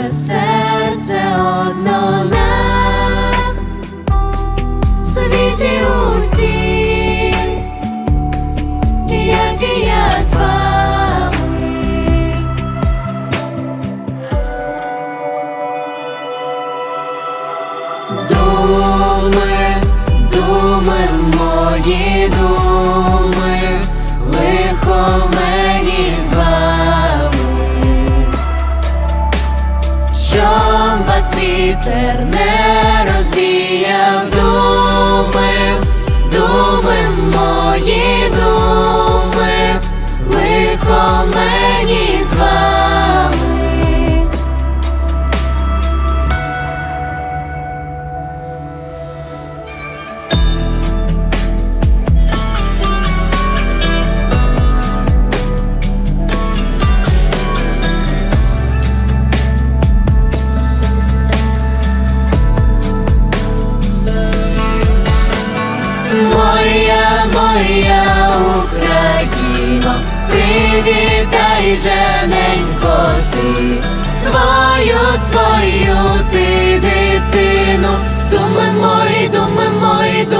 заплаче серце одно на світі усім, як і я з вами. Думи, думи, мої думи, вітер не розвіяв думи, думи, мої думи, лихо мені привітай жененько ти. Свою, свою ти дитину, думи мої, думи мої, думи